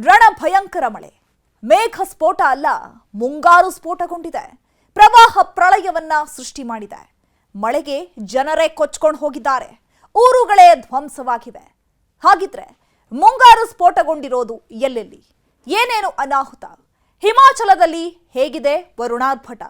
ರಣ ಭಯಂಕರ ಮಳೆ. ಮೇಘ ಸ್ಫೋಟ ಅಲ್ಲ, ಮುಂಗಾರು ಸ್ಫೋಟಗೊಂಡಿದೆ. ಪ್ರವಾಹ ಪ್ರಳಯವನ್ನ ಸೃಷ್ಟಿ ಮಾಡಿದೆ. ಮಳೆಗೆ ಜನರೇ ಕೊಚ್ಕೊಂಡು ಹೋಗಿದ್ದಾರೆ. ಊರುಗಳೇ ಧ್ವಂಸವಾಗಿವೆ. ಹಾಗಿದ್ರೆ ಮುಂಗಾರು ಸ್ಫೋಟಗೊಂಡಿರೋದು ಎಲ್ಲೆಲ್ಲಿ? ಏನೇನು ಅನಾಹುತ? ಹಿಮಾಚಲದಲ್ಲಿ ಹೇಗಿದೆ ವರುಣಾರ್ಭಟ?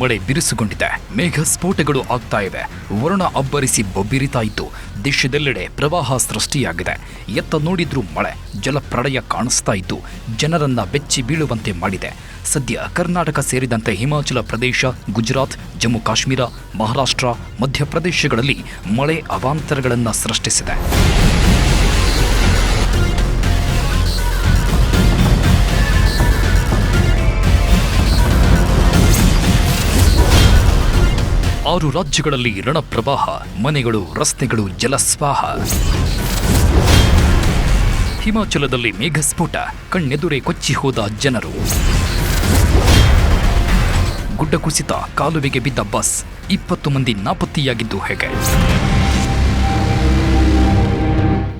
ಮಳೆ ಬಿರುಸುಗೊಂಡಿದೆ. ಮೇಘ ಸ್ಫೋಟಗಳು ಆಗ್ತಾ ಇವೆ. ವರುಣ ಅಬ್ಬರಿಸಿ ಬೊಬ್ಬಿರಿತಾ ಇದ್ದು, ದೇಶದೆಲ್ಲೆಡೆ ಪ್ರವಾಹ ಸೃಷ್ಟಿಯಾಗಿದೆ. ಎತ್ತ ನೋಡಿದ್ರೂ ಮಳೆ, ಜಲಪ್ರಳಯ ಕಾಣಿಸ್ತಾ ಇದ್ದು, ಜನರನ್ನ ಬೆಚ್ಚಿ ಬೀಳುವಂತೆ ಮಾಡಿದೆ. ಸದ್ಯ ಕರ್ನಾಟಕ ಸೇರಿದಂತೆ ಹಿಮಾಚಲ ಪ್ರದೇಶ, ಗುಜರಾತ್, ಜಮ್ಮು ಕಾಶ್ಮೀರ, ಮಹಾರಾಷ್ಟ್ರ, ಮಧ್ಯಪ್ರದೇಶಗಳಲ್ಲಿ ಮಳೆ ಅವಾಂತರಗಳನ್ನು ಸೃಷ್ಟಿಸಿದೆ. ಆರು ರಾಜ್ಯಗಳಲ್ಲಿ ರಣಪ್ರವಾಹ, ಮನೆಗಳು, ರಸ್ತೆಗಳು ಜಲಸ್ವಾಹ. ಹಿಮಾಚಲದಲ್ಲಿ ಮೇಘಸ್ಫೋಟ, ಕಣ್ಣೆದುರೇ ಕೊಚ್ಚಿ ಹೋದ ಜನರು. ಗುಡ್ಡ ಕುಸಿತ, ಕಾಲುವೆಗೆ ಬಿದ್ದ ಬಸ್, ಇಪ್ಪತ್ತು ಮಂದಿ ನಾಪತ್ತೆಯಾಗಿದ್ದು ಹೇಗೆ?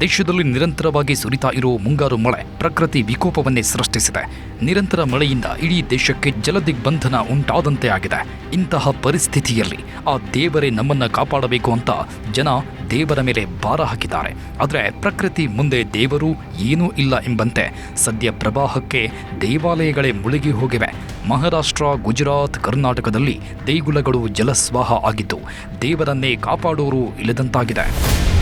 ದೇಶದಲ್ಲಿ ನಿರಂತರವಾಗಿ ಸುರಿತಾ ಇರೋ ಮುಂಗಾರು ಮಳೆ ಪ್ರಕೃತಿ ವಿಕೋಪವನ್ನೇ ಸೃಷ್ಟಿಸಿದೆ. ನಿರಂತರ ಮಳೆಯಿಂದ ಇಡೀ ದೇಶಕ್ಕೆ ಜಲದಿಗ್ಬಂಧನ ಉಂಟಾದಂತೆ ಆಗಿದೆ. ಇಂತಹ ಪರಿಸ್ಥಿತಿಯಲ್ಲಿ ಆ ದೇವರೇ ನಮ್ಮನ್ನ ಕಾಪಾಡಬೇಕು ಅಂತ ಜನ ದೇವರ ಮೇಲೆ ಭಾರ ಹಾಕಿದ್ದಾರೆ. ಆದರೆ ಪ್ರಕೃತಿ ಮುಂದೆ ದೇವರು ಏನೂ ಇಲ್ಲ ಎಂಬಂತೆ ಸದ್ಯ ಪ್ರವಾಹಕ್ಕೆ ದೇವಾಲಯಗಳೇ ಮುಳುಗಿ ಹೋಗಿವೆ. ಮಹಾರಾಷ್ಟ್ರ, ಗುಜರಾತ್, ಕರ್ನಾಟಕದಲ್ಲಿ ದೇಗುಲಗಳು ಜಲಸ್ವಾಹ ಆಗಿದ್ದು ದೇವರನ್ನೇ ಕಾಪಾಡೋರು ಇಲ್ಲದಂತಾಗಿದೆ.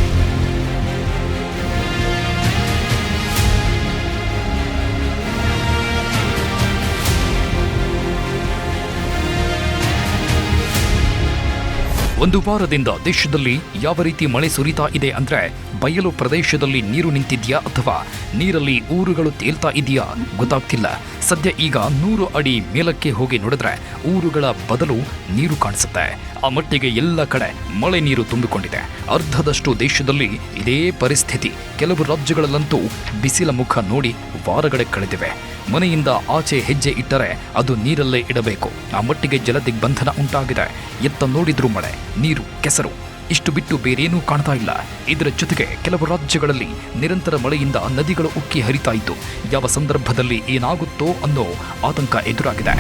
ಒಂದು ವಾರದಿಂದ ದೇಶದಲ್ಲಿ ಯಾವ ರೀತಿ ಮಳೆ ಸುರಿತಾ ಇದೆ ಅಂದ್ರೆ ಬಯಲು ಪ್ರದೇಶದಲ್ಲಿ ನೀರು ನಿಂತಿದ್ಯಾ ಅಥವಾ ನೀರಲ್ಲಿ ಊರುಗಳು ತೇಲ್ತಾ ಇದೆಯಾ ಗೊತ್ತಾಗ್ತಿಲ್ಲ. ಸದ್ಯ ಈಗ ನೂರು ಅಡಿ ಮೇಲಕ್ಕೆ ಹೋಗಿ ನೋಡಿದ್ರೆ ಊರುಗಳ ಬದಲು ನೀರು ಕಾಣಿಸುತ್ತೆ. ಆ ಮಟ್ಟಿಗೆ ಎಲ್ಲ ಕಡೆ ಮಳೆ ನೀರು ತುಂಬಿಕೊಂಡಿದೆ. ಅರ್ಧದಷ್ಟು ದೇಶದಲ್ಲಿ ಇದೇ ಪರಿಸ್ಥಿತಿ. ಕೆಲವು ರಾಜ್ಯಗಳಲ್ಲಂತೂ ಬಿಸಿಲ ಮುಖ ನೋಡಿ ವಾರಗಳೇ ಕಳೆದಿವೆ. ಮನೆಯಿಂದ ಆಚೆ ಹೆಜ್ಜೆ ಇಟ್ಟರೆ ಅದು ನೀರಲ್ಲೇ ಇಡಬೇಕು. ಆ ಮಟ್ಟಿಗೆ ಜಲ ದಿಗ್ಬಂಧನ ಉಂಟಾಗಿದೆ. ಎತ್ತ ನೋಡಿದ್ರೂ ಮಳೆ, ನೀರು, ಕೆಸರು. ಇಷ್ಟು ಬಿಟ್ಟು ಬೇರೇನೂ ಕಾಣ್ತಾ ಇಲ್ಲ. ಇದರ ಜೊತೆಗೆ ಕೆಲವು ರಾಜ್ಯಗಳಲ್ಲಿ ನಿರಂತರ ಮಳೆಯಿಂದ ನದಿಗಳು ಉಕ್ಕಿ ಹರಿತಾ ಇತ್ತು ಯಾವ ಸಂದರ್ಭದಲ್ಲಿ ಏನಾಗುತ್ತೋ ಅನ್ನೋ ಆತಂಕ ಎದುರಾಗಿದೆ.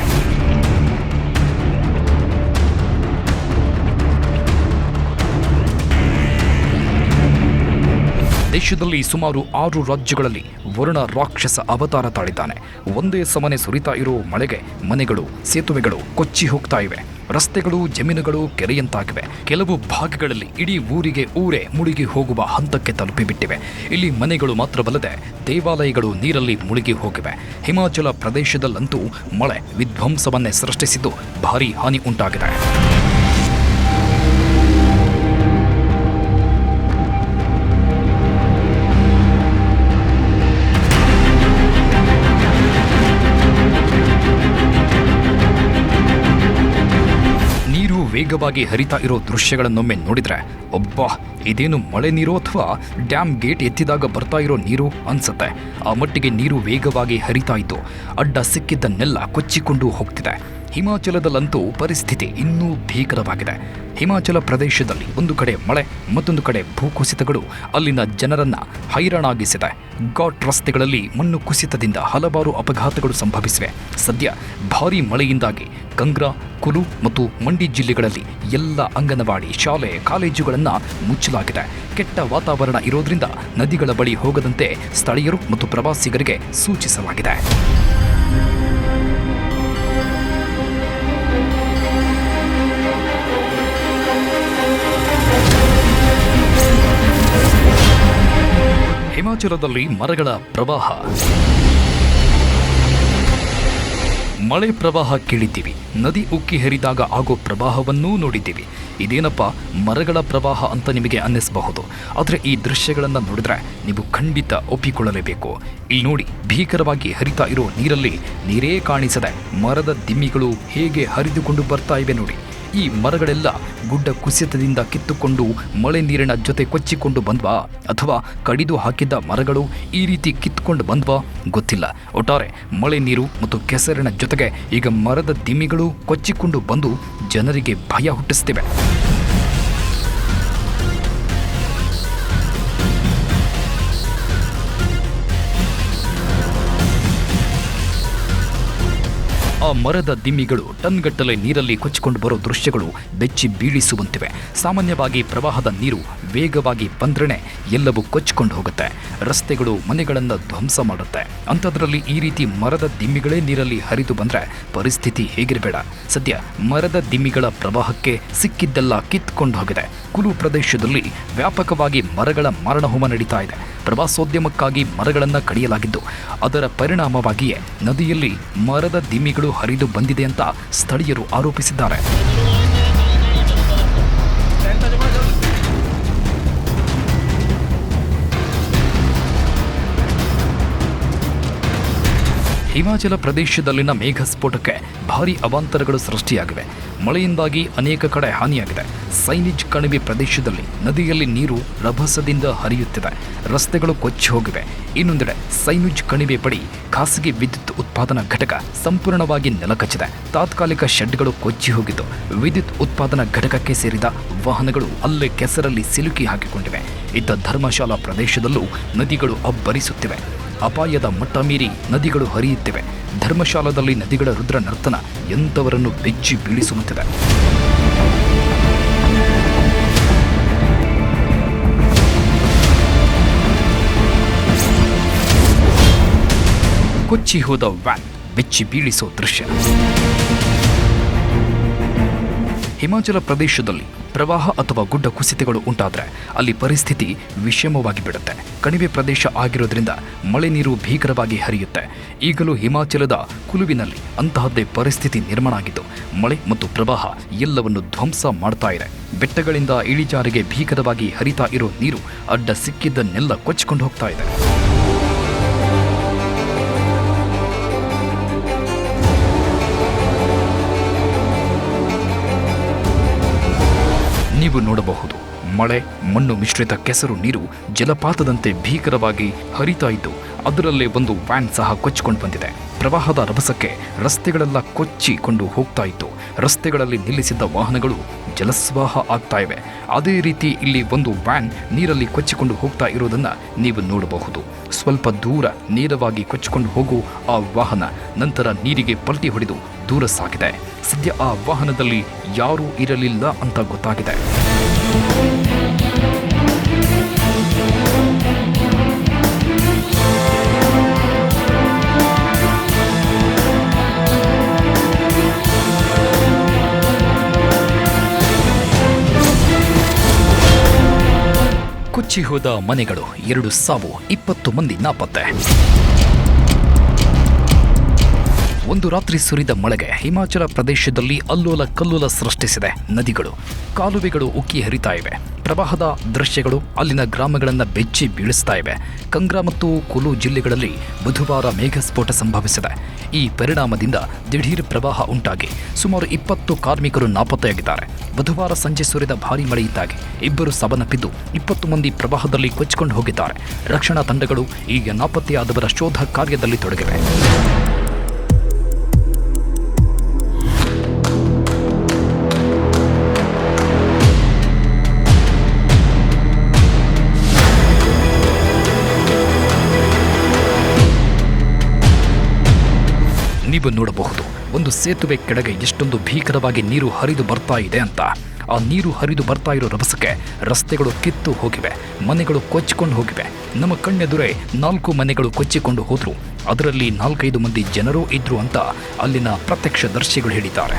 ದೇಶದಲ್ಲಿ ಸುಮಾರು ಆರು ರಾಜ್ಯಗಳಲ್ಲಿ ವರುಣ ರಾಕ್ಷಸ ಅವತಾರ ತಾಳಿದ್ದಾನೆ. ಒಂದೇ ಸಮನೆ ಸುರಿತಾ ಇರೋ ಮಳೆಗೆ ಮನೆಗಳು, ಸೇತುವೆಗಳು ಕೊಚ್ಚಿ ಹೋಗ್ತಾ ಇವೆ. ರಸ್ತೆಗಳು, ಜಮೀನುಗಳು ಕೆರೆಯಂತಾಗಿವೆ. ಕೆಲವು ಭಾಗಗಳಲ್ಲಿ ಇಡೀ ಊರಿಗೆ ಊರೇ ಮುಳುಗಿ ಹೋಗುವ ಹಂತಕ್ಕೆ ತಲುಪಿಬಿಟ್ಟಿವೆ. ಇಲ್ಲಿ ಮನೆಗಳು ಮಾತ್ರವಲ್ಲದೆ ದೇವಾಲಯಗಳು ನೀರಲ್ಲಿ ಮುಳುಗಿ ಹೋಗಿವೆ. ಹಿಮಾಚಲ ಪ್ರದೇಶದಲ್ಲಂತೂ ಮಳೆ ವಿಧ್ವಂಸವನ್ನೇ ಸೃಷ್ಟಿಸಿದ್ದು ಭಾರೀ ಹಾನಿ ಉಂಟಾಗಿದೆ. ವೇಗವಾಗಿ ಹರಿತಾ ಇರೋ ದೃಶ್ಯಗಳನ್ನೊಮ್ಮೆ ನೋಡಿದ್ರೆ, ಒಬ್ಬ ಇದೇನು ಮಳೆ ನೀರು ಅಥವಾ ಡ್ಯಾಮ್ ಗೇಟ್ ಎತ್ತಿದಾಗ ಬರ್ತಾ ಇರೋ ನೀರು ಅನ್ಸುತ್ತೆ. ಆ ಮಟ್ಟಿಗೆ ನೀರು ವೇಗವಾಗಿ ಹರಿತಾ ಇತ್ತು ಅಡ್ಡ ಸಿಕ್ಕಿದ್ದನ್ನೆಲ್ಲ ಕೊಚ್ಚಿಕೊಂಡು ಹೋಗ್ತಿದೆ. ಹಿಮಾಚಲದಲ್ಲಂತೂ ಪರಿಸ್ಥಿತಿ ಇನ್ನೂ ಭೀಕರವಾಗಿದೆ. ಹಿಮಾಚಲ ಪ್ರದೇಶದಲ್ಲಿ ಒಂದು ಕಡೆ ಮಳೆ, ಮತ್ತೊಂದು ಕಡೆ ಭೂಕುಸಿತಗಳು ಅಲ್ಲಿನ ಜನರನ್ನು ಹೈರಾಣಾಗಿಸಿದೆ. ಘಾಟ್ ರಸ್ತೆಗಳಲ್ಲಿ ಮಣ್ಣು ಕುಸಿತದಿಂದ ಹಲವಾರು ಅಪಘಾತಗಳು ಸಂಭವಿಸಿವೆ. ಸದ್ಯ ಭಾರೀ ಮಳೆಯಿಂದಾಗಿ ಕಂಗ್ರಾ ಕುಲು ಮತ್ತು ಮಂಡಿ ಜಿಲ್ಲೆಗಳಲ್ಲಿ ಎಲ್ಲ ಅಂಗನವಾಡಿ ಶಾಲೆ, ಕಾಲೇಜುಗಳನ್ನು ಮುಚ್ಚಲಾಗಿದೆ. ಕೆಟ್ಟ ವಾತಾವರಣ ಇರೋದ್ರಿಂದ ನದಿಗಳ ಬಳಿ ಹೋಗದಂತೆ ಸ್ಥಳೀಯರು ಮತ್ತು ಪ್ರವಾಸಿಗರಿಗೆ ಸೂಚಿಸಲಾಗಿದೆ. ಹಿಮಾಚಲದಲ್ಲಿ ಮರಗಳ ಪ್ರವಾಹ. ಮಳೆ ಪ್ರವಾಹ ಕೇಳಿದ್ದೀವಿ. ನದಿ ಉಕ್ಕಿ ಹರಿದಾಗ ಆಗೋ ಪ್ರವಾಹವನ್ನೂ ನೋಡಿದ್ದೀವಿ. ಇದೇನಪ್ಪ ಮರಗಳ ಪ್ರವಾಹ ಅಂತ ನಿಮಗೆ ಅನ್ನಿಸಬಹುದು. ಆದರೆ ಈ ದೃಶ್ಯಗಳನ್ನು ನೋಡಿದ್ರೆ ನೀವು ಖಂಡಿತ ಒಪ್ಪಿಕೊಳ್ಳಲೇಬೇಕು. ಇಲ್ಲಿ ನೋಡಿ, ಭೀಕರವಾಗಿ ಹರಿತಾ ಇರೋ ನೀರಲ್ಲಿ ನೀರೇ ಕಾಣಿಸದೆ ಮರದ ದಿಮ್ಮಿಗಳು ಹೇಗೆ ಹರಿದುಕೊಂಡು ಬರ್ತಾ ಇವೆ ನೋಡಿ. ಈ ಮರಗಳೆಲ್ಲ ಗುಡ್ಡ ಕುಸಿತದಿಂದ ಕಿತ್ತುಕೊಂಡು ಮಳೆ ನೀರಿನ ಜೊತೆ ಕೊಚ್ಚಿಕೊಂಡು ಬಂದ್ವಾ? ಅಥವಾ ಕಡಿದು ಹಾಕಿದ್ದ ಮರಗಳು ಈ ರೀತಿ ಕಿತ್ತುಕೊಂಡು ಬಂದ್ವಾ? ಗೊತ್ತಿಲ್ಲ. ಒಟ್ಟಾರೆ ಮಳೆ ನೀರು ಮತ್ತು ಕೆಸರಿನ ಜೊತೆಗೆ ಈಗ ಮರದ ದಿಮ್ಮಿಗಳು ಕೊಚ್ಚಿಕೊಂಡು ಬಂದು ಜನರಿಗೆ ಭಯ ಹುಟ್ಟಿಸ್ತಿವೆ. ಆ ಮರದ ದಿಮ್ಮಿಗಳು ಟನ್ಗಟ್ಟಲೆ ನೀರಲ್ಲಿ ಕೊಚ್ಚಿಕೊಂಡು ಬರೋ ದೃಶ್ಯಗಳು ಬೆಚ್ಚಿ ಬೀಳಿಸುವಂತಿವೆ. ಸಾಮಾನ್ಯವಾಗಿ ಪ್ರವಾಹದ ನೀರು ವೇಗವಾಗಿ ಬಂದ್ರೆ ಎಲ್ಲವೂ ಕೊಚ್ಚಿಕೊಂಡು ಹೋಗುತ್ತೆ. ರಸ್ತೆಗಳು ಮನೆಗಳನ್ನು ಧ್ವಂಸ ಮಾಡುತ್ತೆ. ಅಂಥದ್ರಲ್ಲಿ ಈ ರೀತಿ ಮರದ ದಿಮ್ಮಿಗಳೇ ನೀರಲ್ಲಿ ಹರಿದು ಬಂದರೆ ಪರಿಸ್ಥಿತಿ ಹೇಗಿರಬೇಡ. ಸದ್ಯ ಮರದ ದಿಮ್ಮಿಗಳ ಪ್ರವಾಹಕ್ಕೆ ಸಿಕ್ಕಿದ್ದೆಲ್ಲ ಕಿತ್ಕೊಂಡು ಹೋಗಿದೆ. ಕುಲು ಪ್ರದೇಶದಲ್ಲಿ ವ್ಯಾಪಕವಾಗಿ ಮರಗಳ ಮಾರಣಹೋಮ ನಡೀತಾ ಇದೆ. ಪ್ರವಾಸೋದ್ಯಮಕ್ಕಾಗಿ ಮರಗಳನ್ನು ಕಡಿಯಲಾಗಿದ್ದು, ಅದರ ಪರಿಣಾಮವಾಗಿಯೇ ನದಿಯಲ್ಲಿ ಮರದ ದಿಮ್ಮಿಗಳು ಹರಿದು ಬಂದಿದೆ ಅಂತ ಸ್ಥಳೀಯರು ಆರೋಪಿಸಿದ್ದಾರೆ. ಹಿಮಾಚಲ ಪ್ರದೇಶದಲ್ಲಿನ ಮೇಘ ಸ್ಫೋಟಕ್ಕೆ ಭಾರೀ ಅವಾಂತರಗಳು ಸೃಷ್ಟಿಯಾಗಿವೆ. ಮಳೆಯಿಂದಾಗಿ ಅನೇಕ ಕಡೆ ಹಾನಿಯಾಗಿದೆ. ಸೈನಿಜ್ ಕಣಿವೆ ಪ್ರದೇಶದಲ್ಲಿ ನದಿಯಲ್ಲಿ ನೀರು ರಭಸದಿಂದ ಹರಿಯುತ್ತಿದೆ. ರಸ್ತೆಗಳು ಕೊಚ್ಚಿ ಹೋಗಿವೆ. ಇನ್ನೊಂದೆಡೆ ಸೈನುಜ್ ಕಣಿವೆ ಬಳಿ ಖಾಸಗಿ ವಿದ್ಯುತ್ ಉತ್ಪಾದನಾ ಘಟಕ ಸಂಪೂರ್ಣವಾಗಿ ನೆಲಕಚ್ಚಿದೆ. ತಾತ್ಕಾಲಿಕ ಶೆಡ್ಗಳು ಕೊಚ್ಚಿ ಹೋಗಿದ್ದು, ವಿದ್ಯುತ್ ಉತ್ಪಾದನಾ ಘಟಕಕ್ಕೆ ಸೇರಿದ ವಾಹನಗಳು ಅಲ್ಲೇ ಕೆಸರಲ್ಲಿ ಸಿಲುಕಿ ಹಾಕಿಕೊಂಡಿವೆ. ಇತ್ತ ಧರ್ಮಶಾಲಾ ಪ್ರದೇಶದಲ್ಲೂ ನದಿಗಳು ಅಬ್ಬರಿಸುತ್ತಿವೆ. ಅಪಾಯದ ಮಟ್ಟ ಮೀರಿ ನದಿಗಳು ಹರಿಯುತ್ತಿವೆ. ಧರ್ಮಶಾಲಾದಲ್ಲಿ ನದಿಗಳ ರುದ್ರ ನರ್ತನ ಎಂಥವರನ್ನು ಬೆಚ್ಚಿ ಬೀಳಿಸುವಂತಿದೆ. ಕೊಚ್ಚಿ ಹೋದ ವ್ಯಾನ್ ಬೆಚ್ಚಿ ಬೀಳಿಸೋ ದೃಶ್ಯ. ಹಿಮಾಚಲ ಪ್ರದೇಶದಲ್ಲಿ ಪ್ರವಾಹ ಅಥವಾ ಗುಡ್ಡ ಕುಸಿತಗಳು ಉಂಟಾದರೆ ಅಲ್ಲಿ ಪರಿಸ್ಥಿತಿ ವಿಷಮವಾಗಿ ಬಿಡುತ್ತೆ. ಕಣಿವೆ ಪ್ರದೇಶ ಆಗಿರೋದ್ರಿಂದ ಮಳೆ ನೀರು ಭೀಕರವಾಗಿ ಹರಿಯುತ್ತೆ. ಈಗಲೂ ಹಿಮಾಚಲದ ಕುಲುವಿನಲ್ಲಿ ಅಂತಹದ್ದೇ ಪರಿಸ್ಥಿತಿ ನಿರ್ಮಾಣ ಆಗಿದ್ದು, ಮಳೆ ಮತ್ತು ಪ್ರವಾಹ ಎಲ್ಲವನ್ನು ಧ್ವಂಸ ಮಾಡ್ತಾ ಇದೆ. ಬೆಟ್ಟಗಳಿಂದ ಇಳಿಜಾರಿಗೆ ಭೀಕರವಾಗಿ ಹರಿತಾ ಇರೋ ನೀರು ಅಡ್ಡ ಸಿಕ್ಕಿದ್ದನ್ನೆಲ್ಲ ಕೊಚ್ಚಿಕೊಂಡು ಹೋಗ್ತಾ ಇದೆ. ನೀವು ನೋಡಬಹುದು. ಮಳೆ ಮಣ್ಣು ಮಿಶ್ರಿತ ಕೆಸರು ನೀರು ಜಲಪಾತದಂತೆ ಭೀಕರವಾಗಿ ಹರಿತಾ ಅದರಲ್ಲೇ ಒಂದು ವ್ಯಾನ್ ಸಹ ಕೊಚ್ಚಿಕೊಂಡು ಬಂದಿದೆ. ಪ್ರವಾಹದ ರಭಸಕ್ಕೆ ರಸ್ತೆಗಳೆಲ್ಲ ಕೊಚ್ಚಿಕೊಂಡು ಹೋಗ್ತಾ ಇತ್ತು. ರಸ್ತೆಗಳಲ್ಲಿ ನಿಲ್ಲಿಸಿದ್ದ ವಾಹನಗಳು ಜಲಸ್ವಾಹ ಆಗ್ತಾ ಇವೆ. ಅದೇ ರೀತಿ ಇಲ್ಲಿ ಒಂದು ವ್ಯಾನ್ ನೀರಲ್ಲಿ ಕೊಚ್ಚಿಕೊಂಡು ಹೋಗ್ತಾ ಇರೋದನ್ನ ನೀವು ನೋಡಬಹುದು. ಸ್ವಲ್ಪ ದೂರ ನೇರವಾಗಿ ಕೊಚ್ಚಿಕೊಂಡು ಹೋಗು ಆ ವಾಹನ. ನಂತರ ನೀರಿಗೆ ಪಲ್ಟಿ ಹೊಡೆದು ದೂರ ಸಾಗಿದೆ. ಸದ್ಯ ಆ ವಾಹನದಲ್ಲಿ ಯಾರೂ ಇರಲಿಲ್ಲ ಅಂತ ಗೊತ್ತಾಗಿದೆ. ಕೊಚ್ಚಿ ಹೋದ ಮನೆಗಳು ಎರಡು ಸಾವು, ಇಪ್ಪತ್ತು ಮಂದಿ ನಾಪತ್ತೆ. ಒಂದು ರಾತ್ರಿ ಸುರಿದ ಮಳೆಗೆ ಹಿಮಾಚಲ ಪ್ರದೇಶದಲ್ಲಿ ಅಲ್ಲೋಲ ಕಲ್ಲೋಲ ಸೃಷ್ಟಿಸಿದೆ ನದಿಗಳು. ಕಾಲುವೆಗಳು ಉಕ್ಕಿ ಹರಿತಾ ಇವೆ. ಪ್ರವಾಹದ ದೃಶ್ಯಗಳು ಅಲ್ಲಿನ ಗ್ರಾಮಗಳನ್ನು ಬೆಚ್ಚಿ ಬೀಳಿಸ್ತಾ ಇವೆ. ಕಂಗ್ರಾ ಮತ್ತು ಕುಲು ಜಿಲ್ಲೆಗಳಲ್ಲಿ ಬುಧವಾರ ಮೇಘಸ್ಫೋಟ ಸಂಭವಿಸಿದೆ. ಈ ಪರಿಣಾಮದಿಂದ ದಿಢೀರ್ ಪ್ರವಾಹ ಉಂಟಾಗಿ ಸುಮಾರು ಇಪ್ಪತ್ತು ಕಾರ್ಮಿಕರು ನಾಪತ್ತೆಯಾಗಿದ್ದಾರೆ. ಬುಧವಾರ ಸಂಜೆ ಸುರಿದ ಭಾರೀ ಮಳೆಯಿಂದಾಗಿ ಇಬ್ಬರು ಸಾವನಪ್ಪಿದ್ದು ಇಪ್ಪತ್ತು ಮಂದಿ ಪ್ರವಾಹದಲ್ಲಿ ಕೊಚ್ಚಿಕೊಂಡು ಹೋಗಿದ್ದಾರೆ. ರಕ್ಷಣಾ ತಂಡಗಳು ಈಗ ನಾಪತ್ತೆಯಾದವರ ಶೋಧ ಕಾರ್ಯದಲ್ಲಿ ತೊಡಗಿವೆ. ನೀವು ನೋಡಬಹುದು. ಒಂದು ಸೇತುವೆ ಕೆಳಗೆ ಎಷ್ಟೊಂದು ಭೀಕರವಾಗಿ ನೀರು ಹರಿದು ಬರ್ತಾ ಇದೆ ಅಂತ. ಆ ನೀರು ಹರಿದು ಬರ್ತಾ ಇರೋ ರಭಸಕ್ಕೆ ರಸ್ತೆಗಳು ಕಿತ್ತು ಹೋಗಿವೆ. ಮನೆಗಳು ಕೊಚ್ಚಿಕೊಂಡು ಹೋಗಿವೆ. ನಮ್ಮ ಕಣ್ಣೆದುರೇ ನಾಲ್ಕು ಮನೆಗಳು ಕೊಚ್ಚಿಕೊಂಡು ಹೋದ್ರು. ಅದರಲ್ಲಿ ನಾಲ್ಕೈದು ಮಂದಿ ಜನರೂ ಇದ್ರು ಅಂತ ಅಲ್ಲಿನ ಪ್ರತ್ಯಕ್ಷದರ್ಶಿಗಳು ಹೇಳಿದ್ದಾರೆ.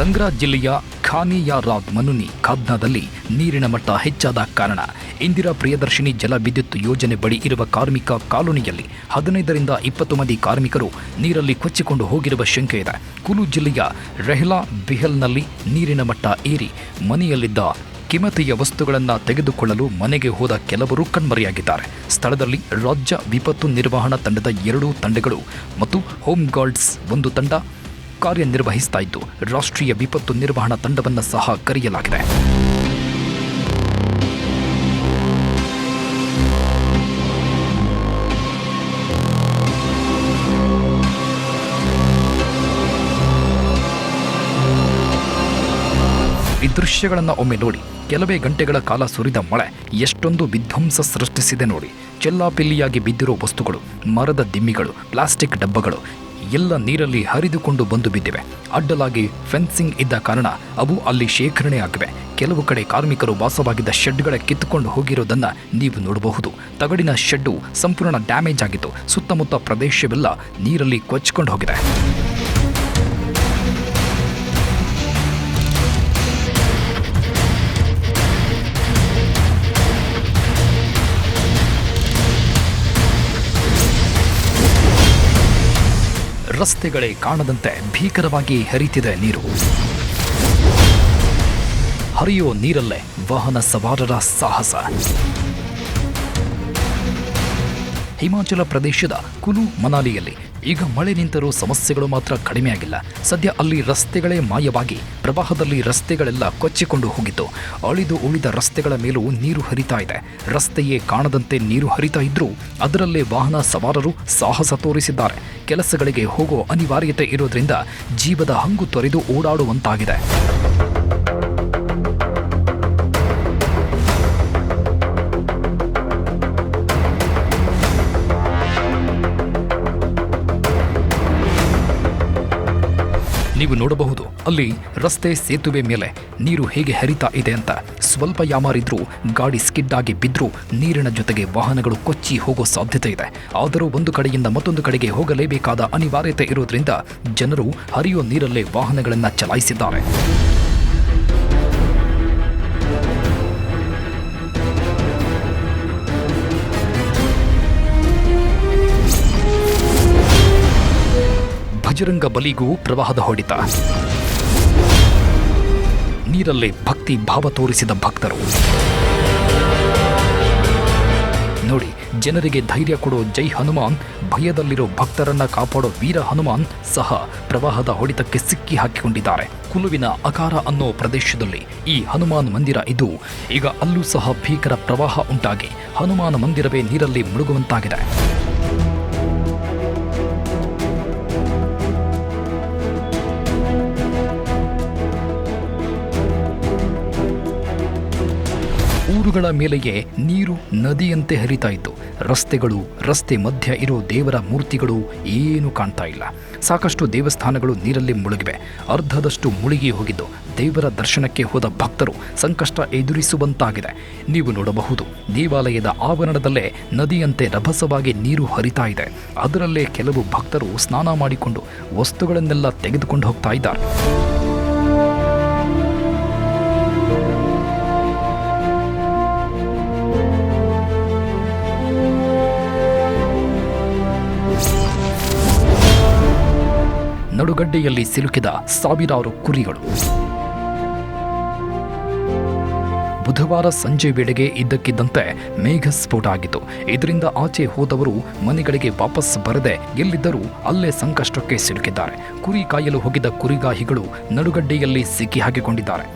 ಕಂಗ್ರಾ ಜಿಲ್ಲೆಯ ಖಾನಿಯಾರಾದ್ ಮನುನಿ ಖಾದ್ನಾದಲ್ಲಿ ನೀರಿನ ಮಟ್ಟ ಹೆಚ್ಚಾದ ಕಾರಣ ಇಂದಿರಾ ಪ್ರಿಯದರ್ಶಿನಿ ಜಲ ವಿದ್ಯುತ್ ಯೋಜನೆ ಬಳಿ ಇರುವ ಕಾರ್ಮಿಕ ಕಾಲೋನಿಯಲ್ಲಿ ಹದಿನೈದರಿಂದ ಇಪ್ಪತ್ತು ಮಂದಿ ಕಾರ್ಮಿಕರು ನೀರಲ್ಲಿ ಕೊಚ್ಚಿಕೊಂಡು ಹೋಗಿರುವ ಶಂಕೆ ಇದೆ. ಕುಲು ಜಿಲ್ಲೆಯ ರೆಹ್ಲಾ ಬಿಹಲ್ನಲ್ಲಿ ನೀರಿನ ಮಟ್ಟ ಏರಿ ಮನೆಯಲ್ಲಿದ್ದ ಕಿಮತಿಯ ವಸ್ತುಗಳನ್ನು ತೆಗೆದುಕೊಳ್ಳಲು ಮನೆಗೆ ಹೋದ ಕೆಲವರು ಕಣ್ಮರೆಯಾಗಿದ್ದಾರೆ. ಸ್ಥಳದಲ್ಲಿ ರಾಜ್ಯ ವಿಪತ್ತು ನಿರ್ವಹಣಾ ತಂಡದ ಎರಡೂ ತಂಡಗಳು ಮತ್ತು ಹೋಮ್ ಗಾರ್ಡ್ಸ್ ಒಂದು ತಂಡ ಕಾರ್ಯನಿರ್ವಹಿಸ್ತಾ ಇದ್ದು ರಾಷ್ಟ್ರೀಯ ವಿಪತ್ತು ನಿರ್ವಹಣಾ ತಂಡವನ್ನು ಸಹ ಕರೆಯಲಾಗಿದೆ. ಈ ದೃಶ್ಯಗಳನ್ನು ಒಮ್ಮೆ ನೋಡಿ, ಕೆಲವೇ ಗಂಟೆಗಳ ಕಾಲ ಸುರಿದ ಮಳೆ, ಎಷ್ಟೊಂದು ವಿಧ್ವಂಸ ಸೃಷ್ಟಿಸಿದೆ ನೋಡಿ. ಚೆಲ್ಲಾಪಿಲ್ಲಿಯಾಗಿ ಬಿದ್ದಿರೋ ವಸ್ತುಗಳು, ಮರದ ದಿಮ್ಮಿಗಳು, ಪ್ಲಾಸ್ಟಿಕ್ ಡಬ್ಬಗಳು ಎಲ್ಲ ನೀರಲ್ಲಿ ಹರಿದುಕೊಂಡು ಬಂದು ಬಿದ್ದಿವೆ. ಅಡ್ಡಲಾಗಿ ಫೆನ್ಸಿಂಗ್ ಇದ್ದ ಕಾರಣ ಅವು ಅಲ್ಲಿ ಶೇಖರಣೆ ಆಗಿವೆ. ಕೆಲವು ಕಡೆ ಕಾರ್ಮಿಕರು ವಾಸವಾಗಿದ್ದ ಶೆಡ್ಗಳ ಕಿತ್ತುಕೊಂಡು ಹೋಗಿರೋದನ್ನ ನೀವು ನೋಡಬಹುದು. ತಗಡಿನ ಶೆಡ್ಡು ಸಂಪೂರ್ಣ ಡ್ಯಾಮೇಜ್ ಆಗಿತ್ತು. ಸುತ್ತಮುತ್ತ ಪ್ರದೇಶವೆಲ್ಲ ನೀರಲ್ಲಿ ಕೊಚ್ಕೊಂಡು ಹೋಗಿದೆ. ರಸ್ತೆಗಳೇ ಕಾಣದಂತೆ ಭೀಕರವಾಗಿ ಹರಿತಿದೆ ನೀರು. ಹರಿಯೋ ನೀರಲ್ಲೇ ವಾಹನ ಸವಾರರ ಸಾಹಸ. ಹಿಮಾಚಲ ಪ್ರದೇಶದ ಕುಲು ಮನಾಲಿಯಲ್ಲಿ ಈಗ ಮಳೆ ನಿಂತರೂ ಸಮಸ್ಯೆಗಳು ಮಾತ್ರ ಕಡಿಮೆಯಾಗಿಲ್ಲ. ಸದ್ಯ ಅಲ್ಲಿ ರಸ್ತೆಗಳೇ ಮಾಯವಾಗಿ ಪ್ರವಾಹದಲ್ಲಿ ರಸ್ತೆಗಳೆಲ್ಲ ಕೊಚ್ಚಿಕೊಂಡು ಹೋಗಿತ್ತು ಅಳಿದು ಉಳಿದ ರಸ್ತೆಗಳ ಮೇಲೂ ನೀರು ಹರಿತಾ ಇದೆ. ರಸ್ತೆಯೇ ಕಾಣದಂತೆ ನೀರು ಹರಿತಾ ಇದ್ರೂ ಅದರಲ್ಲೇ ವಾಹನ ಸವಾರರು ಸಾಹಸ ತೋರಿಸಿದ್ದಾರೆ. ಕೆಲಸಗಳಿಗೆ ಹೋಗೋ ಅನಿವಾರ್ಯತೆ ಇರೋದ್ರಿಂದ ಜೀವದ ಹಂಗು ತೊರೆದು ಓಡಾಡುವಂತಾಗಿದೆ. ನೀವು ನೋಡಬಹುದು. ಅಲ್ಲಿ ರಸ್ತೆ ಸೇತುವೆ ಮೇಲೆ ನೀರು ಹೇಗೆ ಹರಿತಾ ಇದೆ ಅಂತ. ಸ್ವಲ್ಪ ಯಾಮಾರಿದ್ರೂ, ಗಾಡಿ ಸ್ಕಿಡ್ ಆಗಿ ಬಿದ್ದರೂ ನೀರಿನ ಜೊತೆಗೆ ವಾಹನಗಳು ಕೊಚ್ಚಿ ಹೋಗೋ ಸಾಧ್ಯತೆ ಇದೆ. ಆದರೂ ಒಂದು ಕಡೆಯಿಂದ ಮತ್ತೊಂದು ಕಡೆಗೆ ಹೋಗಲೇಬೇಕಾದ ಅನಿವಾರ್ಯತೆ ಇರೋದ್ರಿಂದ ಜನರು ಹರಿಯುವ ನೀರಲ್ಲೇ ವಾಹನಗಳನ್ನು ಚಲಾಯಿಸಿದ್ದಾರೆ. ಭಜರಂಗ ಬಲಿಗೂ ಪ್ರವಾಹದ ಹೊಡಿತ. ನೀರಲ್ಲೇ ಭಕ್ತಿ ಭಾವ ತೋರಿಸಿದ ಭಕ್ತರು. ನೋಡಿ, ಜನರಿಗೆ ಧೈರ್ಯ ಕೊಡೋ ಜೈ ಹನುಮಾನ್, ಭಯದಲ್ಲಿರೋ ಭಕ್ತರನ್ನ ಕಾಪಾಡೋ ವೀರ ಹನುಮಾನ್ ಸಹ ಪ್ರವಾಹದ ಹೊಡಿತಕ್ಕೆ ಸಿಕ್ಕಿ ಹಾಕಿಕೊಂಡಿದ್ದಾರೆ. ಕುಲುವಿನ ಅಕಾರ ಅನ್ನೋ ಪ್ರದೇಶದಲ್ಲಿ ಈ ಹನುಮಾನ್ ಮಂದಿರ ಇದು. ಈಗ ಅಲ್ಲೂ ಸಹ ಭೀಕರ ಪ್ರವಾಹ ಉಂಟಾಗಿ ಹನುಮಾನ ಮಂದಿರವೇ ನೀರಲ್ಲಿ ಮುಳುಗುವಂತಾಗಿದೆ. ಊರುಗಳ ಮೇಲೆಯೇ ನೀರು ನದಿಯಂತೆ ಹರಿತಾ ಇತ್ತು ರಸ್ತೆಗಳು, ರಸ್ತೆ ಮಧ್ಯ ಇರೋ ದೇವರ ಮೂರ್ತಿಗಳು ಏನು ಕಾಣ್ತಾ ಇಲ್ಲ. ಸಾಕಷ್ಟು ದೇವಸ್ಥಾನಗಳು ನೀರಲ್ಲಿ ಮುಳುಗಿವೆ. ಅರ್ಧದಷ್ಟು ಮುಳುಗಿ ಹೋಗಿದ್ದು. ದೇವರ ದರ್ಶನಕ್ಕೆ ಹೋದ ಭಕ್ತರು ಸಂಕಷ್ಟ ಎದುರಿಸುವಂತಾಗಿದೆ. ನೀವು ನೋಡಬಹುದು, ದೇವಾಲಯದ ಆವರಣದಲ್ಲೇ ನದಿಯಂತೆ ರಭಸವಾಗಿ ನೀರು ಹರಿತಾ ಇದೆ. ಅದರಲ್ಲೇ ಕೆಲವು ಭಕ್ತರು ಸ್ನಾನ ಮಾಡಿಕೊಂಡು ವಸ್ತುಗಳನ್ನೆಲ್ಲ ತೆಗೆದುಕೊಂಡು ಹೋಗ್ತಾ ಇದ್ದಾರೆ. ನಡುಗಡ್ಡೆಯಲ್ಲಿ ಸಿಲುಕಿದ ಸಾವಿರಾರು ಕುರಿಗಳು. ಬುಧವಾರ ಸಂಜೆ ವೇಳೆಗೆ ಇದ್ದಕ್ಕಿದ್ದಂತೆ ಮೇಘ ಸ್ಫೋಟ ಆಗಿತ್ತು. ಇದರಿಂದ ಆಚೆ ಹೋದವರು ಮನೆಗಳಿಗೆ ವಾಪಸ್ ಬರದೆ ಎಲ್ಲಿದ್ದರೂ ಅಲ್ಲೇ ಸಂಕಷ್ಟಕ್ಕೆ ಸಿಲುಕಿದ್ದಾರೆ. ಕುರಿ ಕಾಯಲು ಹೋಗಿದ್ದ ಕುರಿಗಾಹಿಗಳು ನಡುಗಡ್ಡೆಯಲ್ಲಿ ಸಿಕ್ಕಿ ಹಾಕಿಕೊಂಡಿದ್ದಾರೆ.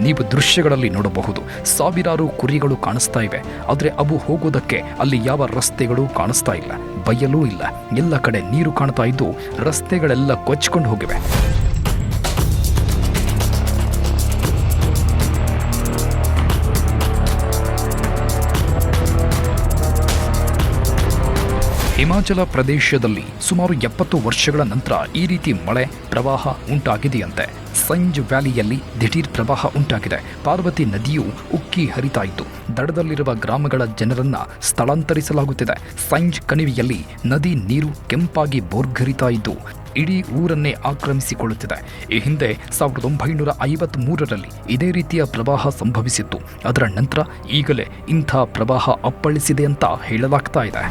ನೀವು ದೃಶ್ಯಗಳಲ್ಲಿ ನೋಡಬಹುದು. ಸಾವಿರಾರು ಕುರಿಗಳು ಕಾಣಿಸ್ತಾ ಇವೆ. ಆದರೆ ಅವು ಹೋಗೋದಕ್ಕೆ ಅಲ್ಲಿ ಯಾವ ರಸ್ತೆಗಳು ಕಾಣಿಸ್ತಾ ಇಲ್ಲ. ಬಯಲೂ ಇಲ್ಲ. ಎಲ್ಲ ಕಡೆ ನೀರು ಕಾಣ್ತಾ ಇದ್ದು ರಸ್ತೆಗಳೆಲ್ಲ ಕೊಚ್ಕೊಂಡು ಹೋಗಿವೆ. ಹಿಮಾಚಲ ಪ್ರದೇಶದಲ್ಲಿ ಸುಮಾರು ಎಪ್ಪತ್ತು ವರ್ಷಗಳ ನಂತರ ಈ ರೀತಿ ಮಳೆ, ಪ್ರವಾಹ ಉಂಟಾಗಿದೆಯಂತೆ. ಸಂಜ್ ವ್ಯಾಲಿಯಲ್ಲಿ ದಿಢೀರ್ ಪ್ರವಾಹ ಉಂಟಾಗಿದೆ. ಪಾರ್ವತಿ ನದಿಯು ಉಕ್ಕಿ ಹರಿತಾಯಿತು ದಡದಲ್ಲಿರುವ ಗ್ರಾಮಗಳ ಜನರನ್ನ ಸ್ಥಳಾಂತರಿಸಲಾಗುತ್ತಿದೆ. ಸಂಜ್ ಕಣಿವೆಯಲ್ಲಿ ನದಿ ನೀರು ಕೆಂಪಾಗಿ ಬೋರ್ಗರಿತಾ ಇದ್ದು ಇಡೀ ಊರನ್ನೇ ಆಕ್ರಮಿಸಿಕೊಳ್ಳುತ್ತಿದೆ. ಈ ಹಿಂದೆ ಸಾವಿರದ ಒಂಬೈನೂರ ಐವತ್ತ್ ಮೂರರಲ್ಲಿ ಇದೇ ರೀತಿಯ ಪ್ರವಾಹ ಸಂಭವಿಸಿತ್ತು. ಅದರ ನಂತರ ಈಗಲೇ ಇಂಥ ಪ್ರವಾಹ ಅಪ್ಪಳಿಸಿದೆ ಅಂತ ಹೇಳಲಾಗ್ತಾ ಇದೆ.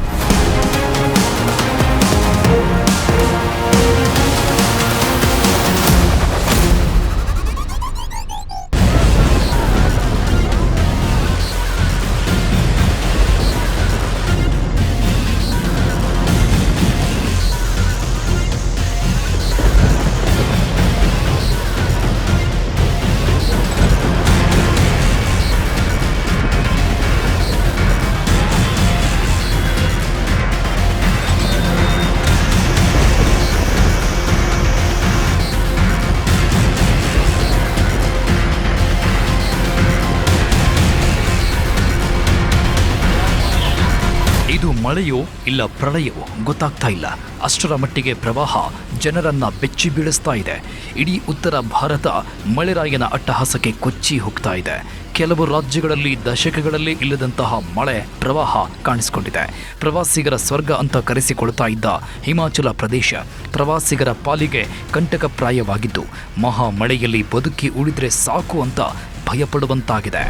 ಇದು ಮಳೆಯೋ ಇಲ್ಲ ಪ್ರಳಯವೋ ಗೊತ್ತಾಗ್ತಾ ಇಲ್ಲ. ಅಷ್ಟರ ಮಟ್ಟಿಗೆ ಪ್ರವಾಹ ಜನರನ್ನ ಬೆಚ್ಚಿ ಬೀಳಿಸ್ತಾ ಇದೆ. ಇಡೀ ಉತ್ತರ ಭಾರತ ಮಳೆರಾಯನ ಅಟ್ಟಹಾಸಕ್ಕೆ ಕೊಚ್ಚಿ ಹೋಗ್ತಾ ಇದೆ. ಕೆಲವು ರಾಜ್ಯಗಳಲ್ಲಿ ದಶಕಗಳಲ್ಲಿ ಇಲ್ಲದಂತಹ ಮಳೆ ಪ್ರವಾಹ ಕಾಣಿಸಿಕೊಂಡಿದೆ. ಪ್ರವಾಸಿಗರ ಸ್ವರ್ಗ ಅಂತ ಕರೆಸಿಕೊಳ್ತಾ ಇದ್ದ ಹಿಮಾಚಲ ಪ್ರದೇಶ ಪ್ರವಾಸಿಗರ ಪಾಲಿಗೆ ಕಂಟಕಪ್ರಾಯವಾಗಿದ್ದು ಮಹಾ ಮಳೆಯಲ್ಲಿ ಬದುಕಿ ಉಳಿದ್ರೆ ಸಾಕು ಅಂತ ಭಯಪಡುವಂತಾಗಿದೆ.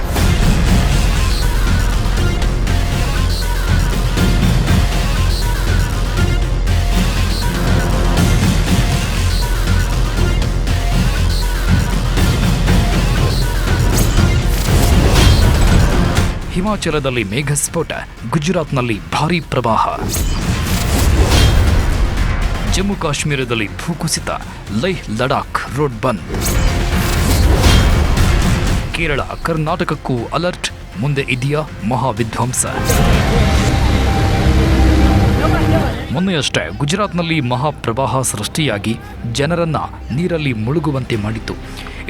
ಹಿಮಾಚಲದಲ್ಲಿ ಮೇಘಸ್ಫೋಟ, ಗುಜರಾತ್ನಲ್ಲಿ ಭಾರೀ ಪ್ರವಾಹ. ಜಮ್ಮು ಕಾಶ್ಮೀರದಲ್ಲಿ ಭೂಕುಸಿತ ಲೈಹ್ ಲಡಾಖ್ ರೋಡ್ ಬಂದ್. ಕೇರಳ, ಕರ್ನಾಟಕಕ್ಕೂ ಅಲರ್ಟ್, ಮುಂದೆ ಇದೆಯಾ ಮಹಾವಿಧ್ವಂಸ. ಮೊನ್ನೆಯಷ್ಟೇ ಗುಜರಾತ್ನಲ್ಲಿ ಮಹಾಪ್ರವಾಹ ಸೃಷ್ಟಿಯಾಗಿ ಜನರನ್ನು ನೀರಲ್ಲಿ ಮುಳುಗುವಂತೆ ಮಾಡಿತ್ತು.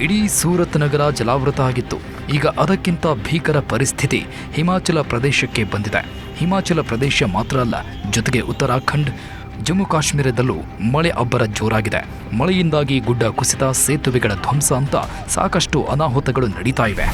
ಇಡೀ ಸೂರತ್ ನಗರ ಜಲಾವೃತ ಆಗಿತ್ತು. ಈಗ ಅದಕ್ಕಿಂತ ಭೀಕರ ಪರಿಸ್ಥಿತಿ ಹಿಮಾಚಲ ಪ್ರದೇಶಕ್ಕೆ ಬಂದಿದೆ. ಹಿಮಾಚಲ ಪ್ರದೇಶ ಮಾತ್ರ ಅಲ್ಲ, ಜೊತೆಗೆ ಉತ್ತರಾಖಂಡ್, ಜಮ್ಮು ಕಾಶ್ಮೀರದಲ್ಲೂ ಮಳೆ ಅಬ್ಬರ ಜೋರಾಗಿದೆ. ಮಳೆಯಿಂದಾಗಿ ಗುಡ್ಡ ಕುಸಿತ, ಸೇತುವೆಗಳ ಧ್ವಂಸ ಅಂತ ಸಾಕಷ್ಟು ಅನಾಹುತಗಳು ನಡೀತಾ ಇವೆ.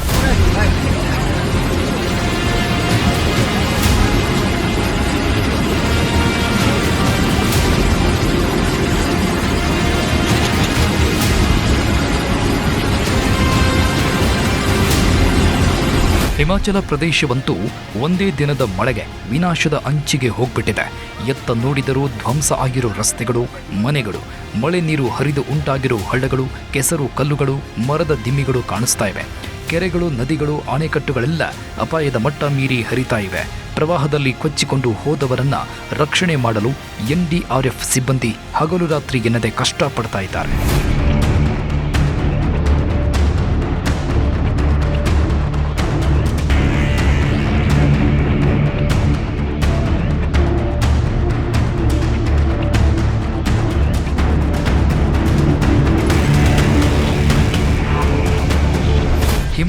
ಹಿಮಾಚಲ ಪ್ರದೇಶವಂತೂ ಒಂದೇ ದಿನದ ಮಳೆಗೆ ವಿನಾಶದ ಅಂಚಿಗೆ ಹೋಗ್ಬಿಟ್ಟಿದೆ. ಎತ್ತ ನೋಡಿದರೂ ಧ್ವಂಸ ಆಗಿರೋ ರಸ್ತೆಗಳು, ಮನೆಗಳು, ಮಳೆ ನೀರು ಹರಿದು ಉಂಟಾಗಿರೋ ಹಳ್ಳಗಳು, ಕೆಸರು ಕಲ್ಲುಗಳು, ಮರದ ದಿಮ್ಮಿಗಳು ಕಾಣಿಸ್ತಾ ಇವೆ. ಕೆರೆಗಳು, ನದಿಗಳು ಅಣೆಕಟ್ಟುಗಳೆಲ್ಲ ಅಪಾಯದ ಮಟ್ಟ ಮೀರಿ ಹರಿತಾ ಇವೆ. ಪ್ರವಾಹದಲ್ಲಿ ಕೊಚ್ಚಿಕೊಂಡು ಹೋದವರನ್ನ ರಕ್ಷಣೆ ಮಾಡಲು ಎನ್ಡಿಆರ್ಎಫ್ ಸಿಬ್ಬಂದಿ ಹಗಲು ರಾತ್ರಿ ಎನ್ನದೆ ಕಷ್ಟಪಡ್ತಾ ಇದ್ದಾರೆ.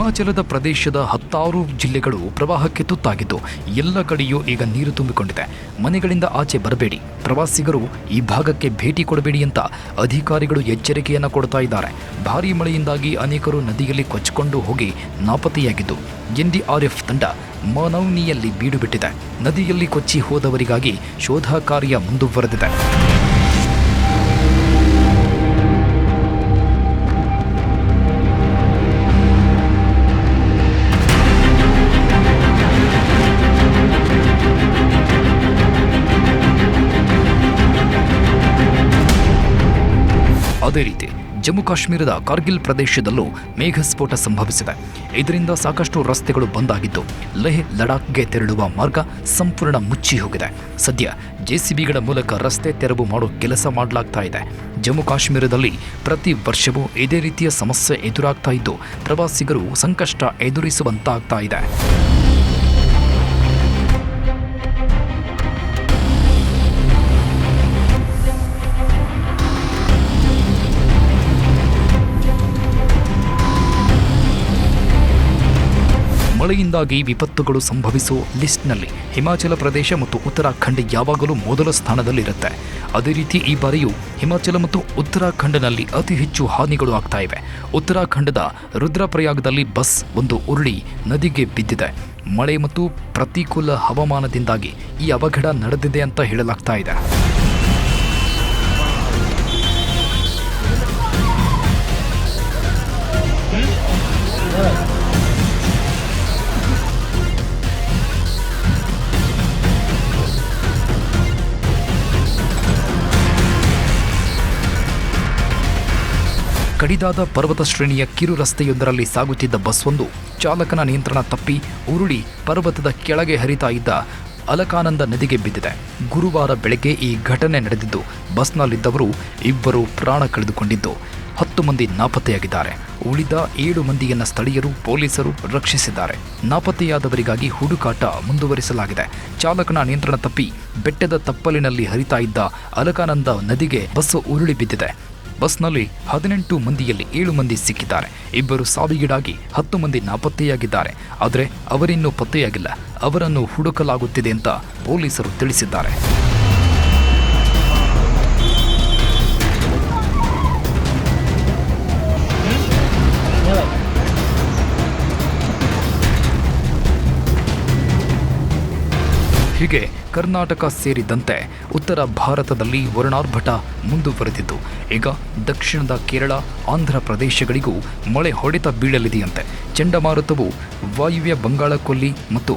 ಹಿಮಾಚಲದ ಪ್ರದೇಶದ ಹತ್ತಾರು ಜಿಲ್ಲೆಗಳು ಪ್ರವಾಹಕ್ಕೆ ತುತ್ತಾಗಿದ್ದು, ಎಲ್ಲ ಕಡೆಯೂ ಈಗ ನೀರು ತುಂಬಿಕೊಂಡಿದೆ. ಮನೆಗಳಿಂದ ಆಚೆ ಬರಬೇಡಿ. ಪ್ರವಾಸಿಗರು ಈ ಭಾಗಕ್ಕೆ ಭೇಟಿ ಕೊಡಬೇಡಿ ಅಂತ ಅಧಿಕಾರಿಗಳು ಎಚ್ಚರಿಕೆಯನ್ನು ಕೊಡ್ತಾ ಇದ್ದಾರೆ. ಭಾರೀ ಮಳೆಯಿಂದಾಗಿ ಅನೇಕರು ನದಿಯಲ್ಲಿ ಕೊಚ್ಚಿಕೊಂಡು ಹೋಗಿ ನಾಪತ್ತೆಯಾಗಿದ್ದು ಎನ್ಡಿಆರ್ಎಫ್ ತಂಡ ಮನೌನಿಯಲ್ಲಿ ಬೀಡುಬಿಟ್ಟಿದೆ. ನದಿಯಲ್ಲಿ ಕೊಚ್ಚಿ ಹೋದವರಿಗಾಗಿ ಶೋಧ ಕಾರ್ಯ ಮುಂದುವರೆದಿದೆ. ಅದೇ ರೀತಿ ಜಮ್ಮು ಕಾಶ್ಮೀರದ ಕಾರ್ಗಿಲ್ ಪ್ರದೇಶದಲ್ಲೂ ಮೇಘಸ್ಫೋಟ ಸಂಭವಿಸಿದೆ. ಇದರಿಂದ ಸಾಕಷ್ಟು ರಸ್ತೆಗಳು ಬಂದ್ ಆಗಿದ್ದು ಲೆಹ್ ಲಡಾಖ್ಗೆ ತೆರಳುವ ಮಾರ್ಗ ಸಂಪೂರ್ಣ ಮುಚ್ಚಿ ಹೋಗಿದೆ. ಸದ್ಯ ಜೆಸಿಬಿಗಳ ಮೂಲಕ ರಸ್ತೆ ತೆರವು ಮಾಡೋ ಕೆಲಸ ಮಾಡಲಾಗ್ತಾ ಇದೆ. ಜಮ್ಮು ಕಾಶ್ಮೀರದಲ್ಲಿ ಪ್ರತಿ ವರ್ಷವೂ ಇದೇ ರೀತಿಯ ಸಮಸ್ಯೆ ಎದುರಾಗ್ತಾ ಇದ್ದು, ಪ್ರವಾಸಿಗರು ಸಂಕಷ್ಟ ಎದುರಿಸುವಂತಾಗ್ತಾ ಇದೆ. ಮಳೆಯಿಂದಾಗಿ ವಿಪತ್ತುಗಳು ಸಂಭವಿಸುವ ಲಿಸ್ಟ್ನಲ್ಲಿ ಹಿಮಾಚಲ ಪ್ರದೇಶ ಮತ್ತು ಉತ್ತರಾಖಂಡ್ ಯಾವಾಗಲೂ ಮೊದಲ ಸ್ಥಾನದಲ್ಲಿರುತ್ತೆ. ಅದೇ ರೀತಿ ಈ ಬಾರಿಯೂ ಹಿಮಾಚಲ ಮತ್ತು ಉತ್ತರಾಖಂಡ್ನಲ್ಲಿ ಅತಿ ಹೆಚ್ಚು ಹಾನಿಗಳು ಆಗ್ತಾ ಇವೆ. ಉತ್ತರಾಖಂಡದ ರುದ್ರಪ್ರಯಾಗದಲ್ಲಿ ಬಸ್ ಒಂದು ಉರುಳಿ ನದಿಗೆ ಬಿದ್ದಿದೆ. ಮಳೆ ಮತ್ತು ಪ್ರತಿಕೂಲ ಹವಾಮಾನದಿಂದಾಗಿ ಈ ಅವಘಡ ನಡೆದಿದೆ ಅಂತ ಹೇಳಲಾಗ್ತಾ ಇದೆ. ಕಡಿದಾದ ಪರ್ವತ ಶ್ರೇಣಿಯ ಕಿರು ರಸ್ತೆಯೊಂದರಲ್ಲಿ ಸಾಗುತ್ತಿದ್ದ ಬಸ್ವೊಂದು ಚಾಲಕನ ನಿಯಂತ್ರಣ ತಪ್ಪಿ ಉರುಳಿ ಪರ್ವತದ ಕೆಳಗೆ ಹರಿತಾ ಇದ್ದ ಅಲಕಾನಂದ ನದಿಗೆ ಬಿದ್ದಿದೆ. ಗುರುವಾರ ಬೆಳಗ್ಗೆ ಈ ಘಟನೆ ನಡೆದಿದ್ದು, ಬಸ್ನಲ್ಲಿದ್ದವರು ಇಬ್ಬರು ಪ್ರಾಣ ಕಳೆದುಕೊಂಡಿದ್ದು, ಹತ್ತು ಮಂದಿ ನಾಪತ್ತೆಯಾಗಿದ್ದಾರೆ. ಉಳಿದ ಏಳು ಮಂದಿಯನ್ನು ಸ್ಥಳೀಯರು ಪೊಲೀಸರು ರಕ್ಷಿಸಿದ್ದಾರೆ. ನಾಪತ್ತೆಯಾದವರಿಗಾಗಿ ಹುಡುಕಾಟ ಮುಂದುವರಿಸಲಾಗಿದೆ. ಚಾಲಕನ ನಿಯಂತ್ರಣ ತಪ್ಪಿ ಬೆಟ್ಟದ ತಪ್ಪಲಿನಲ್ಲಿ ಹರಿತಾ ಇದ್ದ ಅಲಕಾನಂದ ನದಿಗೆ ಬಸ್ಸು ಉರುಳಿ ಬಿದ್ದಿದೆ. ಬಸ್ನಲ್ಲಿ ಹದಿನೆಂಟು ಮಂದಿಯಲ್ಲಿ ಏಳು ಮಂದಿ ಸಿಕ್ಕಿದ್ದಾರೆ. ಇಬ್ಬರು ಸಾವಿಗೀಡಾಗಿ ಹತ್ತು ಮಂದಿ ನಾಪತ್ತೆಯಾಗಿದ್ದಾರೆ. ಆದರೆ ಅವರಿನ್ನೂ ಪತ್ತೆಯಾಗಿಲ್ಲ. ಅವರನ್ನು ಹುಡುಕಲಾಗುತ್ತಿದೆ ಅಂತ ಪೊಲೀಸರು ತಿಳಿಸಿದ್ದಾರೆ. ಹೀಗೆ ಕರ್ನಾಟಕ ಸೇರಿದಂತೆ ಉತ್ತರ ಭಾರತದಲ್ಲಿ ವರ್ಣಾರ್ಭಟ ಮುಂದುವರೆದಿದ್ದು, ಈಗ ದಕ್ಷಿಣದ ಕೇರಳ, ಆಂಧ್ರ ಪ್ರದೇಶಗಳಿಗೂ ಮಳೆ ಹೊಡೆತ ಬೀಳಲಿದೆಯಂತೆ. ಚಂಡಮಾರುತವು ವಾಯುವ್ಯ ಬಂಗಾಳಕೊಲ್ಲಿ ಮತ್ತು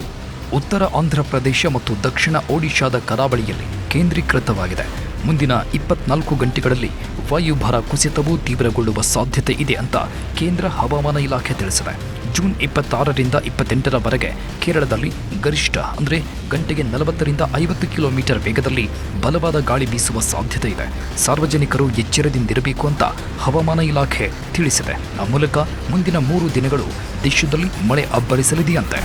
ಉತ್ತರ ಆಂಧ್ರ ಪ್ರದೇಶ ಮತ್ತು ದಕ್ಷಿಣ ಒಡಿಶಾದ ಕರಾವಳಿಯಲ್ಲಿ ಕೇಂದ್ರೀಕೃತವಾಗಿದೆ. ಮುಂದಿನ ಇಪ್ಪತ್ನಾಲ್ಕು ಗಂಟೆಗಳಲ್ಲಿ ವಾಯುಭಾರ ಕುಸಿತವೂ ತೀವ್ರಗೊಳ್ಳುವ ಸಾಧ್ಯತೆ ಇದೆ ಅಂತ ಕೇಂದ್ರ ಹವಾಮಾನ ಇಲಾಖೆ ತಿಳಿಸಿದೆ. ಜೂನ್ ಇಪ್ಪತ್ತಾರರಿಂದ ಇಪ್ಪತ್ತೆಂಟರವರೆಗೆ ಕೇರಳದಲ್ಲಿ ಗರಿಷ್ಠ ಅಂದರೆ ಗಂಟೆಗೆ ನಲವತ್ತರಿಂದ ಐವತ್ತು ಕಿಲೋಮೀಟರ್ ವೇಗದಲ್ಲಿ ಬಲವಾದ ಗಾಳಿ ಬೀಸುವ ಸಾಧ್ಯತೆ ಇದೆ. ಸಾರ್ವಜನಿಕರು ಎಚ್ಚರದಿಂದಿರಬೇಕು ಅಂತ ಹವಾಮಾನ ಇಲಾಖೆ ತಿಳಿಸಿದೆ. ಆ ಮೂಲಕ ಮುಂದಿನ ಮೂರು ದಿನಗಳು ದೇಶದಲ್ಲಿ ಮಳೆ ಅಬ್ಬರಿಸಲಿದೆಯಂತೆ